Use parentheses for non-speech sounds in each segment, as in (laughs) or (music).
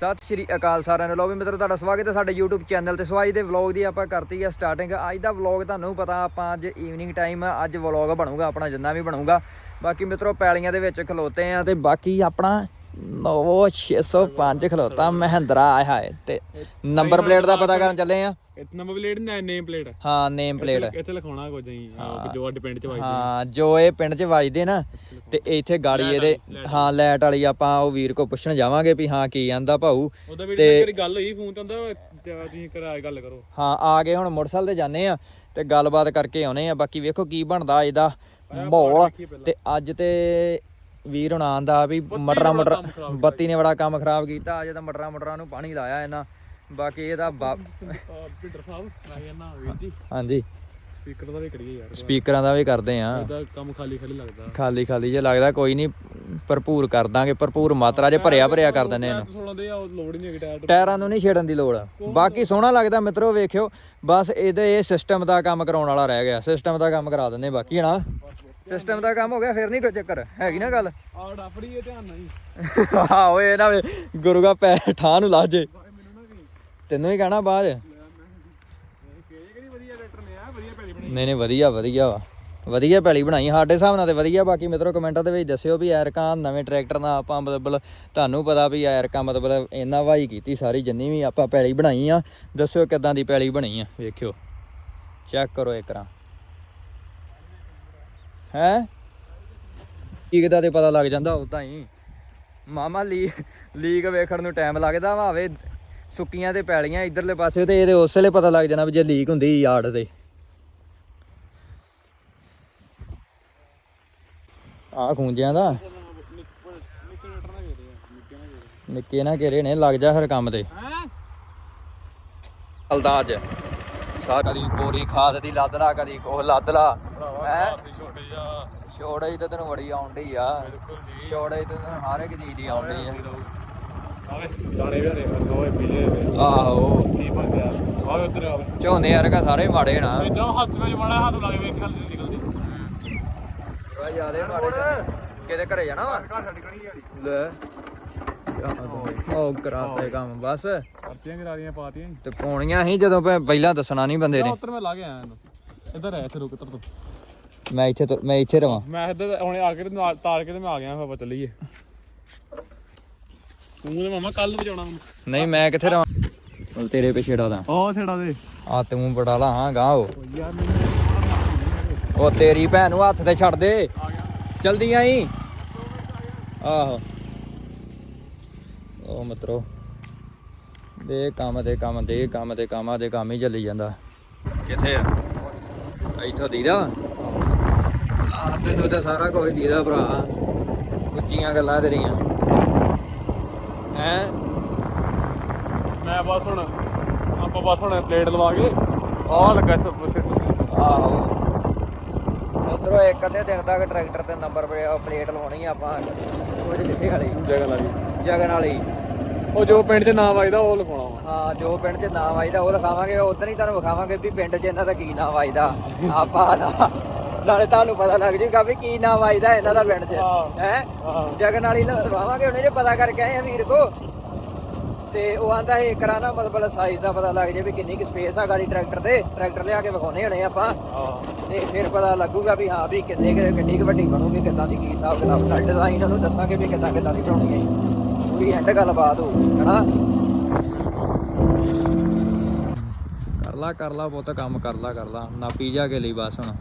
ਸਤਿ ਸ਼੍ਰੀ ਅਕਾਲ ਸਾਰਿਆਂ ਨੂੰ। ਲੋ ਵੀ ਮਿੱਤਰੋ, ਤੁਹਾਡਾ ਸਵਾਗਤ ਹੈ ਸਾਡੇ YouTube ਚੈਨਲ ਤੇ। ਸੋ ਅੱਜ ਦੇ ਵਲੌਗ ਦੀ ਆਪਾਂ ਕਰਤੀ ਆ ਸਟਾਰਟਿੰਗ ਅੱਜ ਦਾ ਵਲੌਗ ਤੁਹਾਨੂੰ ਪਤਾ ਆਪਾਂ ਅੱਜ ਈਵਨਿੰਗ ਟਾਈਮ ਅੱਜ ਵਲੌਗ ਬਣੂਗਾ, ਆਪਣਾ ਜਿੰਨਾ ਵੀ ਬਣੂਗਾ। ਬਾਕੀ ਮਿੱਤਰੋ, ਪੈਲੀਆਂ ਦੇ ਵਿੱਚ ਖਲੋਤੇ ਆ ਤੇ ਬਾਕੀ ਆਪਣਾ 9605 ਖਲੋਤਾ ਮਹਿੰਦਰਾ ਆਇਆ ਹੈ ਤੇ ਨੰਬਰ ਪਲੇਟ ਦਾ ਪਤਾ ਕਰਨ ਚੱਲੇ ਆ ਇਹ ਨੰਬਰ ਪਲੇਟ ਨਾ ਨੇਮ ਪਲੇਟ ਹਾਂ ਨੇਮ ਪਲੇਟ ਇੱਥੇ ਲਿਖਾਉਣਾ ਕੁਝ ਨਹੀਂ ਜੋ ਅੱਡ ਪਿੰਡ ਚ ਵਾਈ ਹਾਂ ਜੋ ਇਹ ਪਿੰਡ 'ਚ ਵੱਜਦੇ ਨਾ ਤੇ ਇੱਥੇ ਗਾੜੀ ਇਹਦੇ ਹਾਂ ਲਾਈਟ ਵਾਲੀ ਆਪਾਂ ਉਹ ਵੀਰ ਕੋ ਪੁੱਛਣ ਜਾਵਾਂਗੇ ਵੀ ਹਾਂ ਕੀ ਆਂਦਾ ਭਾਊ। ਵੀ ਮੇਰੀ ਗੱਲ ਹੋਈ ਫੋਨ ਤੇ ਹੁੰਦਾ ਤੁਸੀਂ ਕਰਾਏ ਗੱਲ ਕਰੋ। ਹਾਂ ਆ ਗਏ ਹੁਣ ਮੋਟਰਸਾਈਕਲ ਤੇ ਜਾਂਦੇ ਆ ਤੇ ਗੱਲਬਾਤ ਕਰਕੇ ਆਉਨੇ ਆ ਬਾਕੀ ਵੇਖੋ ਕੀ ਬਣਦਾ ਇਹਦਾ ਮਾਹੌਲ। ਤੇ ਅੱਜ ਤੇ ਵੀਰ ਹੁਣ ਆਂਦਾ ਵੀ ਮਟਰਾਂ ਮਟਰ ਬੱਤੀ ਨੇ ਬੜਾ ਕੰਮ ਖਰਾਬ ਕੀਤਾ ਅੱਜ ਤਾਂ ਮਟਰਾਂ ਮਟਰਾਂ ਨੂੰ ਪਾਣੀ ਲਾਇਆ ਇਹਨਾਂ। ਬਾਕੀ ਇਹਦਾ ਪਿੰਡਰ ਸਾਹਿਬ ਮੈਂ ਕਹਿੰਦਾ ਵੀਰ ਜੀ। ਹਾਂਜੀ। ਸਪੀਕਰ ਦਾ ਵੀ ਕਰੀਏ ਯਾਰ। ਸਪੀਕਰਾਂ ਦਾ ਵੀ ਕਰਦੇ ਆ। ਉਹਦਾ ਕੰਮ ਖਾਲੀ ਖਾਲੀ ਲੱਗਦਾ। ਖਾਲੀ ਖਾਲੀ ਜੇ ਲੱਗਦਾ ਕੋਈ ਨਹੀਂ ਭਰਪੂਰ ਕਰ ਦਾਂਗੇ ਭਰਪੂਰ ਮਾਤਰਾ 'ਚ ਭਰਿਆ ਭਰਿਆ ਕਰ ਦਿੰਦੇ ਇਹਨੂੰ। ਸੁਣਾਉਂਦੇ ਆ ਉਹ ਲੋੜ ਹੀ ਨਹੀਂ ਹੈਗੀ ਟਾਇਰ ਟਾਇਰਾਂ ਨੂੰ ਨਹੀਂ ਛੇੜਨ ਦੀ ਲੋੜ। ਬਾਕੀ ਸੋਹਣਾ ਲੱਗਦਾ ਮਿੱਤਰੋ ਵੇਖਿਓ। ਬਸ ਇਹਦੇ ਇਹ ਸਿਸਟਮ ਦਾ ਕੰਮ ਕਰਾਉਣ ਵਾਲਾ ਰਹਿ ਗਿਆ। ਸਿਸਟਮ ਦਾ ਕੰਮ ਕਰਾ ਦਿੰਦੇ ਬਾਕੀ ਹਨਾ? ਸਿਸਟਮ ਦਾ ਕੰਮ ਹੋ ਗਿਆ ਫਿਰ ਨਹੀਂ ਕੋਈ ਚੱਕਰ। ਹੈਗੀ ਨਾ ਗੱਲ? ਆ ਡਾਫੜੀ ਇਹ ਧਿਆਨ ਨਹੀਂ ਹਾਂ। ਓਏ ਨਾ ਵੇ ਗੁਰੂ ਦਾ ਪੈ ਠਾਹ ਨੂੰ ਲਾ ਜੇ। ਮੈਨੂੰ ਨਾ ਵੀ ਤੈਨੂੰ ਹੀ ਕਹਿਣਾ ਬਾਅਦ ਨਹੀਂ ਨਹੀਂ ਵਧੀਆ ਵਧੀਆ ਵਾ। ਵਧੀਆ ਪੈਲੀ ਬਣਾਈ ਸਾਡੇ ਹਿਸਾਬ ਨਾਲ ਤੇ ਵਧੀਆ। ਬਾਕੀ ਮਿੱਤਰੋ ਕਮੈਂਟਾਂ ਦੇ ਵਿੱਚ ਦੱਸਿਓ ਵੀ ਐਰਕਾਂ ਨਵੇਂ ਟਰੈਕਟਰ ਨਾਲ ਆਪਾਂ ਮਤਲਬ ਤੁਹਾਨੂੰ ਪਤਾ ਵੀ ਐਰਕਾਂ ਮਤਲਬ ਇਹਨਾਂ ਵਾਈ ਕੀਤੀ ਸਾਰੀ ਜਿੰਨੀ ਵੀ ਆਪਾਂ ਪੈਲੀ ਬਣਾਈ ਆ। ਦੱਸਿਓ ਕਿੱਦਾਂ ਦੀ ਪੈਲੀ ਬਣੀ ਆ ਵੇਖਿਓ। ਚੈੱਕ ਕਰੋ ਇੱਕ ਰਾਂ ਹੈ? ਲੀਕ ਤੇ ਪਤਾ ਲੱਗ ਜਾਂਦਾ ਉਦਾਂ ਹੀ। ਮਾਮਾ ਲੀ ਲੀਕ ਵੇਖਣ ਨੂੰ ਟਾਈਮ ਲੱਗਦਾ ਵਾ ਵੇ ਸੁੱਕੀਆਂ ਤੇ ਪੈਲੀਆਂ ਇਧਰਲੇ ਪਾਸੇ ਤੇ ਇਹਦੇ ਉਸ ਵੇਲੇ ਪਤਾ ਲੱਗ ਜਾਣਾ ਵੀ ਜੇ ਲੀਕ ਹੁੰਦੀ ਯਾਰਡ ਤੇ। ਆ ਖੂੰਜਿਆਂ ਦਾ। ਨਿੱਕੇ ਨਾ ਘੇਰੇ ਨੇ ਲੱਗ ਜਾ ਫਿਰ ਕੰਮ ਤੇ। ਹੈ? ਚਲਦਾ ਅੱਜ। ਸਾ ਕਦੀ ਬੋਰੀ ਖਾਦ ਦੀ ਲੱਦ ਲਾ ਕਦੀ ਕੋਹ ਲੱਦ ਲਾ। ਹੈ? ਛੋਟੇ ਛੋੜੇ ਤੇ ਤੈਨੂੰ ਬੜੀ ਆਉਂਦੀ ਆ। ਬਿਲਕੁਲ ਜੀ। ਛੋੜੇ ਤੇ ਤੈਨੂੰ ਹਰ ਇੱਕ ਚੀਜ਼ ਦੀ ਆਉਂਦੀ ਆ। ਆਵੇ ਦਾਣੇ ਵੀ ਹਰੇ ਦੋਏ ਪੀਲੇ ਆਹੋ। ਕੀ ਬਣ ਗਿਆ? ਆਵੇ ਉਧਰ ਆਵੇ। ਝੋਨੇ ਵਰਗਾ ਸਾਰੇ ਮਾੜੇ ਨਾ। ਜੋ ਹੱਥ ਵਿੱਚ ਮਾੜਾ ਹੱਥ ਲਾ ਕੇ ਵੇਖ ਖਲ ਨਿਕਲਦੀ। ਬੜਾ ਜ਼ਿਆਦੇ ਮਾੜੇ। ਕਿਹਦੇ ਘਰੇ ਜਾਣਾ ਵਾ? ਘਰ ਛੱਡ ਕਣੀ ਯਾਰੀ ਲੈ। ਉਹ ਕਰਾਤਾ ਇਹ ਕੰਮ ਬਸ। ਪਰਤੀਆਂ ਗਰਾਰੀਆਂ ਪਾਤੀਆਂ ਤੇ ਪਾਉਣੀਆਂ ਸੀ ਜਦੋਂ ਪਹਿ- ਪਹਿਲਾਂ ਦੱਸਣਾ ਨਹੀਂ ਬੰਦੇ ਨੇ ਉੱਤਰ ਮੈਂ ਲਾ ਕੇ ਆਇਆ ਇਹਨੂੰ। ਇੱਧਰ ਹੈ ਇੱਥੇ ਰੁਕ ਇੱਧਰ ਤੂੰ। ਮੈਂ ਇੱਥੇ ਤੋਂ- ਮੈਂ ਇੱਥੇ ਰਵਾਂ। ਮੈਂ ਇੱਧਰ ਹੁਣ ਆ ਕੇ ਤੇ ਨਾਲ ਤਾਰ ਕੇ ਤੇ ਮੈਂ ਆ ਗਿਆ ਫਿਰ ਚੱਲੀਏ। ਤੂੰ ਤੇ ਮਾਮਾ ਕੱਲ ਵਜਾਉਣਾ ਮੈਨੂੰ ਨਹੀਂ ਮੈਂ ਕਿੱਥੇ ਰਵਾਂ? ਉਹ ਤੇਰੇ ਪਿੱਛੇ ਡਾ ਉਹ ਛੇੜਾ ਦੇ। ਆ ਤੂੰ ਬੜਾ ਲਾ ਹਾਂ ਗਾਂ ਉਹ। ਤੇਰੀ ਭੈਣ ਨੂੰ ਹੱਥ ਤੇ ਛੱਡ ਦੇ। ਜਲਦੀ ਆਈ ਆਹੋ। ਉਹ ਮਤਰੋ ਦੇ ਕੰਮ ਦੇ ਕੰਮ ਦੇ ਕੰਮ ਤੇ ਕੰਮਾਂ ਦੇ ਕੰਮ ਹੀ ਚੱਲੀ ਜਾਂਦਾ। ਕਿੱਥੇ ਆ? ਇੱਥੋਂ ਦੀਦਾ? ਆ ਤੈਨੂੰ ਤਾਂ ਸਾਰਾ ਕੁਝ ਦੀਦਾ ਭਰਾ। ਉੱਚੀਆਂ ਗੱਲਾਂ ਤੇਰੀਆਂ। ਹੈ? ਮੈਂ ਬਸ ਹੁਣ ਆਪਾਂ ਬਸ ਹੁਣ ਪਲੇਟ ਲਵਾ ਕੇ ਆਹ ਲੱਗਾ ਸਭ ਕੁਛ ਆਹੋ। ਉਧਰੋਂ ਇੱਕ ਅੱਧੇ ਦਿਨ ਤੱਕ ਟਰੈਕਟਰ ਤੇ ਨੰਬਰ ਪਲੇਟ ਲਵਾਉਣੀ ਆਪਾਂ। ਉਹ ਲਿਖੇ ਵਾਲੀ ਜਗ੍ਹਾ ਲੱਗੀ ਜਗਨ ਵਾਲੀ। ਉਹ ਜੋ ਪਿੰਡ 'ਚ ਨਾਮ ਆਈਦਾ ਉਹ ਲਿਖਾਉਣਾ ਵਾ। ਹਾਂ ਜੋ ਪਿੰਡ 'ਚ ਨਾਮ ਆਈਦਾ ਉਹ ਲਿਖਾਵਾਂਗੇ ਉਦੋਂ ਹੀ ਤੁਹਾਨੂੰ ਵਿਖਾਵਾਂਗੇ ਵੀ ਪਿੰਡ 'ਚ ਇਹਨਾਂ ਦਾ ਕੀ ਨਾਮ ਆਈਦਾ। ਆਪਾਂ ਨਾ ਨਾਲੇ ਤੁਹਾਨੂੰ ਪਤਾ ਲੱਗ ਜੂਗਾ ਵੀ ਕੀ ਨਾਮ ਆਈਦਾ ਇਹਨਾਂ ਦਾ ਪਿੰਡ 'ਚ। ਹਾਂ। ਜਗਨ ਵਾਲੀ ਲਵਾਵਾਂਗੇ ਉਹਨੇ ਜੇ ਪਤਾ ਕਰਕੇ ਆਏ ਆ ਵੀਰ ਕੋ। ਤੇ ਉਹ ਆਂਦਾ ਇਹ ਕਰਾਂ ਨਾ ਮਤਲਬ ਸਾਈਜ਼ ਦਾ ਪਤਾ ਲੱਗ ਜੇ ਵੀ ਕਿੰਨੀ ਕਿ ਸਪੇਸ ਆ ਗਾੜੀ ਟਰੈਕਟਰ ਤੇ। ਟਰੈਕਟਰ ਲਿਆ ਕੇ ਵਿਖਾਉਣੇ ਹੋਣੇ ਆਪਾਂ। ਤੇ ਫਿਰ ਪਤਾ ਲੱਗੂਗਾ ਵੀ ਹਾਂ ਵੀ ਕਿੰਨੇ ਕੁ- ਕਿੰਨੀ ਕੁ ਵੱਡੀ ਬਣੂਗੀ ਕਿੱਦਾਂ ਦੀ ਕੀ ਹਿਸਾਬ ਕਿਤਾਬ ਨਾਲ ਡਿਜ਼ਾਈਨ ਉਹਨੂੰ ਦੱਸਾਂਗੇ ਵੀ ਕਿੱਦਾਂ ਕਿੱਦਾਂ ਦੀ ਬਣਾਉਣੀ ਹੈ ਪੂਰੀ ਐਂਡ ਗੱਲਬਾਤ ਹੋਊ ਹਨਾ? ਕਰ ਲਾ ਕਰ ਲਾ ਪੁੱਤ ਕੰਮ ਕਰ ਲਾ ਕਰ ਲਾ। ਨਾ ਪੀਜਾ ਕੇ ਲਈ ਬਸ ਹੁਣ।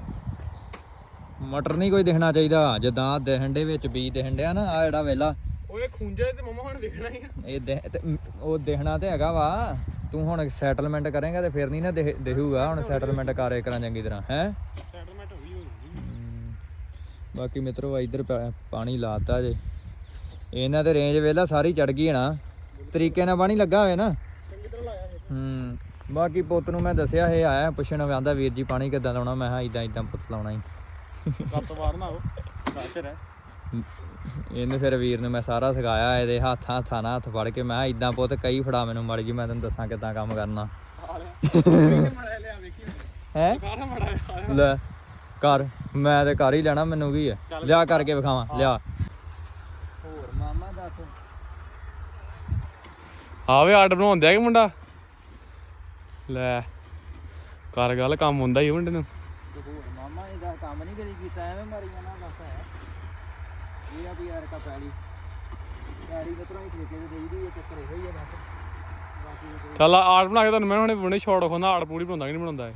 ਮਟਰ ਨਹੀਂ ਕੋਈ ਦਿਖਣਾ ਚਾਹੀਦਾ ਜਦਾਂ ਦਹੰਡੇ ਵਿੱਚ ਬੀਜ ਦਹੰਡਿਆ ਨਾ ਆ ਜਿਹੜਾ ਵੇਲਾ। ਓਏ ਖੁੰਝੇ ਤੇ ਮਮਾ ਹੁਣ ਵੇਖਣਾ ਹੀ ਆ। ਇਹ ਮ- ਉਹ ਦੇਖਣਾ ਤੇ ਹੈਗਾ ਵਾ। ਤੂੰ ਹੁਣ ਸੈਟਲਮੈਂਟ ਕਰੇਗਾ ਤੇ ਫਿਰ ਨਹੀਂ ਨਾ ਦਿਖੂਗਾ। ਹੁਣ ਸੈਟਲਮੈਂਟ ਕਰੇ ਕਰਾਂ ਚੰਗੀ ਤਰ੍ਹਾਂ ਹੈ? ਸੈਟਲਮੈਂਟ ਹੋ ਗਈ ਹੋ। ਗਈ ਹਮ, ਬਾਕੀ ਮਿੱਤਰੋ ਇੱਧਰ ਪਾਣੀ ਲਾਤਾ ਜੇ। ਇਹਨਾਂ ਤੇ ਰੇਂਜ ਵੇਲਾ ਸਾਰੀ ਚੜ ਗਈ ਹੈ ਨਾ। ਤਰੀਕੇ ਨਾਲ ਪਾਣੀ ਲੱਗਾ ਹੋਇਆ ਨਾ। ਹੂੰ ਬਾਕੀ ਪੁੱਤ ਨੂੰ ਮੈਂ ਦੱਸਿਆ ਇਹ ਆਇਆ ਪੁੱਛਣ ਆਂਦਾ ਵੀਰ ਜੀ ਪਾਣੀ ਕਿੱਦਾਂ ਲਾਉਣਾ? ਮੈਂ ਕਿਹਾ ਇਦਾਂ ਇਦਾਂ ਪੁੱਤ ਲਾਉਣਾ ਹੀ ਨਾ ਹੈ ਇਹਨੂੰ ਫਿਰ ਵੀਰ ਨੂੰ ਮੈਂ ਸਾਰਾ ਸਿਖਾਇਆ ਇਹਦੇ ਹੱਥਾਂ ਹੱਥਾਂ ਨਾਲ ਹੱਥ ਫੜ ਕੇ। ਮੈਂ ਇਦਾਂ ਪੁੱਤ ਕਈ ਫੜਾ ਮੈਨੂੰ ਮੜ ਜੀ ਮੈਂ ਤੈਨੂੰ ਦੱਸਾਂ ਕਿੱਦਾਂ ਕੰਮ ਕਰਨਾ। ਹੈ? ਕਾਰਾ ਮੜਾ ਲਿਆ ਲੈ ਕਰ ਮੈਂ ਤੇ ਕਰ ਹੀ ਲੈਣਾ ਮੈਨੂੰ ਕੀ ਹੈ ਲਿਆ ਕਰਕੇ ਵਿਖਾਵਾਂ ਲਿਆ। ਮਾਮਾ ਦੱਸ। ਹਾਂ ਵੇ ਆਰਡਰ ਬਣਾਉਂਦੇ ਆ ਕਿ ਮੁੰਡਾ? ਲੈ ਕਰ ਗੱਲ ਕੰਮ ਹੁੰਦਾ ਹੀ ਮੁੰਡੇ ਨੂੰ। ਮਾਮਾ ਇਹਦਾ ਕੰਮ ਨਹੀਂ ਕਦੀ ਕੀਤਾ ਐਵੇਂ ਮਾਰੀ ਜਾਣਾ ਬਸ ਹੈ। ਇਹ ਆ ਵੀ ਯਾਰ ਕਾ ਪੈਲੀ ਪੈਲੀ ਮਿੱਤਰੋਂ ਹੀ ਠੇਕੇ ਤੇ ਦੇਈਦੀ ਇਹ ਚੱਕਰ ਇਹੋ ਹੀ ਆ ਬਸ। ਚੱਲ ਆਰਟ ਬਣਾ ਕੇ ਤੁਹਾਨੂੰ ਮੈਂ ਹੁਣੇ ਹੁਣੇ ਸ਼ਾਰਟ ਖੋਂਦਾ ਆਰਟ ਪੂਰੀ ਬਣਾਉਂਦਾ ਕਿ ਨਹੀਂ ਬਣਾਉਂਦਾ ਇਹ?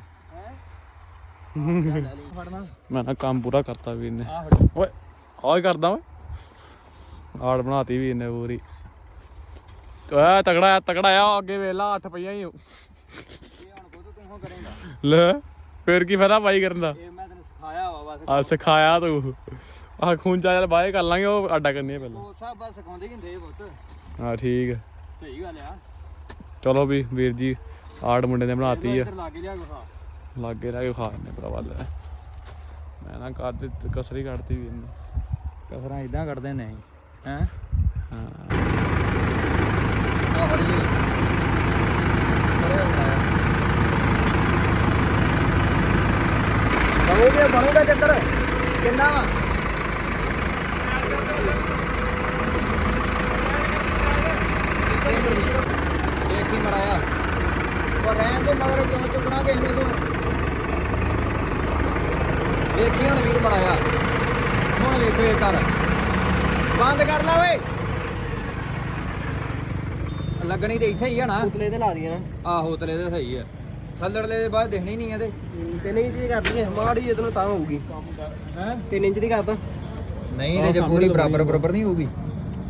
(laughs) ਮੈਂ ਨਾ ਕੰਮ ਪੂਰਾ ਕਰਤਾ ਵੀਰ ਨੇ ਓਏ ਆਹ ਹੀ ਕਰਦਾ ਓਏ। ਆੜ ਬਣਾਤੀ ਵੀ ਇਹਨੇ ਪੂਰੀ। ਓਏ ਤਗੜਾ ਆ ਤਗੜਾ ਆ ਅੱਗੇ ਵੇਲਾ 8 ਪਈਆਂ ਹੀ ਇਹ ਹੁਣ ਕੋ ਤੂੰ ਹੋ ਕਰੇਗਾ ਲੈ ਫੇਰ ਕੀ ਫਾਇਦਾ ਪਾਈ ਕਰਨ ਦਾ? ਇਹ ਮੈਂ ਤੈਨੂੰ ਸਿਖਾਇਆ ਵਾ ਬਸ। ਆ ਸਿਖਾਇਆ ਤੂੰ। ਆ ਖੂੰਜਾ ਚੱਲ ਬਾਏ ਕਰ ਲਾਂਗੇ ਉਹ ਅੱਡਾ ਕਰਨੀ ਹੈ ਪਹਿਲਾਂ। ਉਹ ਸਭ ਬਸ ਸਿਖਾਉਂਦੇ ਹੀ ਠੀਕ ਸਹੀ ਗੱਲ ਆ। ਚਲੋ ਵੀ ਵੀਰ ਜੀ ਆੜ ਮੁੰਡੇ ਨੇ ਬਣਾਤੀ ਆ। ਲਾਗੇ ਲਿਆ ਗੁਫਾ। ਲਾਗੇ ਰਹਿ ਖਾ ਲੈਣੇ ਭਰਾਵਾ ਲੈ ਮੈਂ ਨਾ ਕਰ ਦਿੱਤੀ ਕਸਰੀ ਕੱਢਤੀ ਵੀਰ ਨੇ ਕਸਰਾਂ ਇਦਾਂ ਕੱਢਦੇ ਨੇ ਹੈ? ਹਾਂ। ਆ ਫੜੀ ਬਣੋਗੇ ਬਣੂਗਾ ਚੱਕਰ। ਕਿੰਨਾ ਵਾ? ਦੇਖੀ ਮੜਾਇਆ ਉਹ ਰਹਿਣ ਦੇ ਮਗਰ ਕਿਉਂ ਚੁੱਕਣਾ ਕਿਸੇ ਨੂੰ ਤੂੰ? ਦੇਖੀ ਹੁਣ ਵੀਰ ਮੜਾਇਆ ਹੁਣ ਵੇਖੋ ਇਹ ਕਰ ਬੰਦ ਕਰ ਲੈ ਓਏ। ਲੱਗਣੀ ਤੇ ਇੱਥੇ ਹੀ ਆ ਨਾ। ਉਤਲੇ ਤੇ ਲਾ ਦੀਆਂ ਆਹੋ ਤਲੇ ਤੇ ਸਹੀ ਆ। ਥੱਲੜਲੇ ਦੇ ਬਾਅਦ ਦਿਖਣੀ ਨਹੀਂ ਇਹਦੇ ਤਿੰਨ ਇੰਚ ਦੀ ਕਰਦੀ ਹੈ ਮਾੜੀ ਇਹਦੋਂ ਤਾਂ ਹੋਊਗੀ। ਹੈ? 3 ਇੰਚ ਦੀ ਕਰਦਾ ਨਹੀਂ ਇਹਦੇ ਚ ਪੂਰੀ ਬਰਾਬਰ ਬਰਾਬਰ ਨਹੀਂ ਹੋਊਗੀ।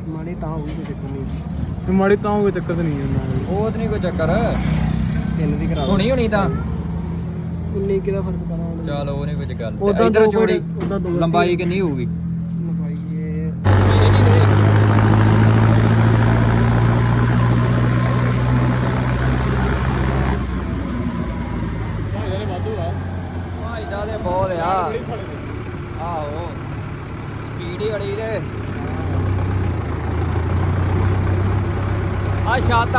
ਮਾੜੀ ਤਾਂ ਹੋਊਗੀ ਕੋਈ ਚੱਕਰ ਨਹੀਂ। ਤੇ ਮਾੜੀ ਤਾਂ ਹੋਵੇ ਚੱਕਰ ਤੇ ਨਹੀਂ ਹੁੰਦਾ ਉਹ ਤੇ ਨਹੀਂ ਕੋਈ ਚੱਕਰ। ਤਿੰਨ ਦੀ ਕਰਾ ਹੋਣੀ ਹੋਣੀ ਤਾਂ। 19 ਕਿਦਾ ਫ਼ਰਕ ਪੈਣਾ ਚਲ ਉਹ ਨਹੀਂ ਕੋਈ ਗੱਲ। ਦੋ ਚੋੜੀ ਲੰਬਾਈ ਕਿੰਨੀ ਹੋਊਗੀ ਲੰਬਾਈ ਇਹ ਭਾਈਦਾ ਦੇ ਬਹੁਤ ਆ ਆਹੋ ਸਪੀਡ ਦੇ। ਆ ਛੱਤ।